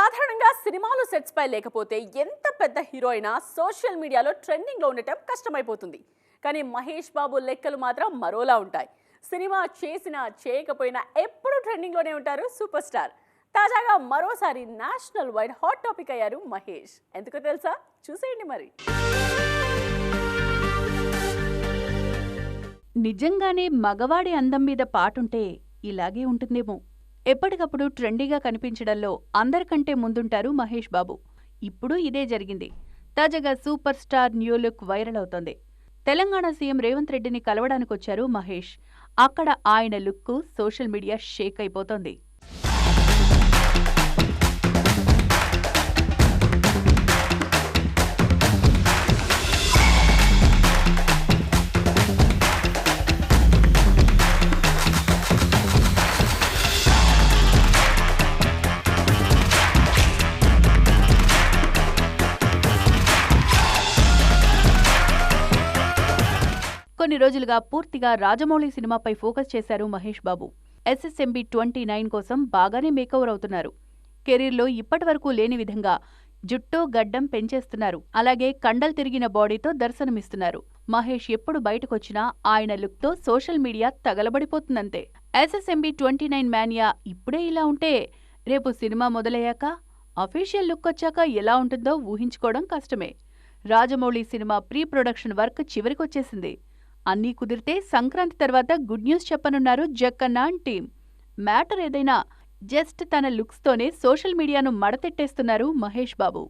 సాధారణంగా సినిమాలు సెట్స్ పై లేకపోతే ఎంత పెద్ద హీరో అయినా సోషల్ మీడియాలో ట్రెండింగ్లో ఉండటం కష్టమైపోతుంది. కానీ మహేష్ బాబు లెక్కలు మాత్రం మరోలా ఉంటాయి. సినిమా చేసినా చేయకపోయినా ఎప్పుడూ ట్రెండింగ్లోనే ఉంటారు సూపర్ స్టార్ తాజాగా మరోసారి నేషనల్ వైడ్ హాట్ టాపిక్ అయ్యారు మహేష్. ఎందుకో తెలుసా? చూసేయండి మరి. నిజంగానే మగవాడి అందం మీద పాటుంటే ఇలాగే ఉంటుందేమో. ఎప్పటికప్పుడు ట్రెండీగా కనిపించడంలో అందరికంటే ముందుంటారు మహేష్ బాబు. ఇప్పుడు ఇదే జరిగింది. తాజాగా super star new look viral అవుతోంది. తెలంగాణ సీఎం రేవంత్ రెడ్డిని కలవడానికొచ్చారు మహేష్. అక్కడ ఆయన లుక్ సోషల్ మీడియా షేక్ అయిపోతోంది. కొన్ని రోజులుగా పూర్తిగా రాజమౌళి సినిమాపై ఫోకస్ చేశారు Mahesh Babu. SSMB twenty nine కోసం బాగానే మేకవర్ అవుతున్నారు. కెరీర్లో ఇప్పటివరకు లేని విధంగా జుట్టు గడ్డం పెంచేస్తున్నారు. అలాగే కండలు తిరిగిన బాడీతో దర్శనమిస్తున్నారు. మహేష్ ఎప్పుడు బయటకొచ్చినా ఆయన లుక్తో సోషల్ మీడియా తగలబడిపోతుందంతే. ఎస్ఎస్ఎంబి ట్వంటీ నైన్ మ్యానియా ఇప్పుడే ఇలా ఉంటే రేపు సినిమా మొదలయ్యాక అఫీషియల్ లుక్ వచ్చాక ఎలా ఉంటుందో ఊహించుకోవడం కష్టమే. Rajamouli cinema pre production work చివరికొచ్చేసింది. అన్నీ కుదిరితే సంక్రాంతి తర్వాత గుడ్ న్యూస్ చెప్పనున్నారు జక్కన్న అండ్ టీం మ్యాటర్ ఏదైనా జస్ట్ తన లుక్స్తోనే సోషల్ మీడియాను మడతెట్టేస్తున్నారు మహేష్ బాబు.